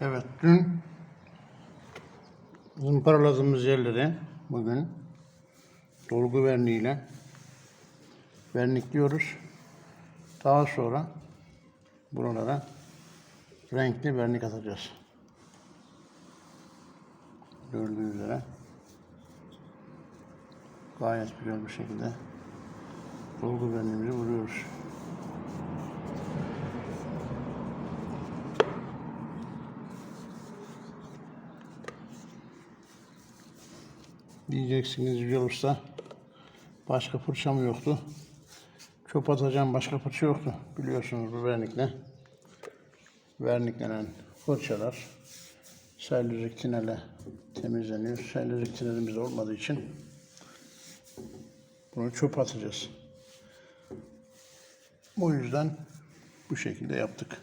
Evet, dün zımparaladığımız yerleri bugün dolgu verniğiyle vernikliyoruz. Daha sonra buralara renkli vernik atacağız. Gördüğünüz üzere gayet güzel bir şekilde dolgu verniğimizi Diyeceksiniz Yücel Usta. Başka fırçam yoktu. Çöp atacağım başka fırça yoktu. Biliyorsunuz bu vernikle. Verniklenen fırçalar selürik tinele temizleniyor. Selürik tinelimiz olmadığı için bunu çöp atacağız. Bu yüzden bu şekilde yaptık.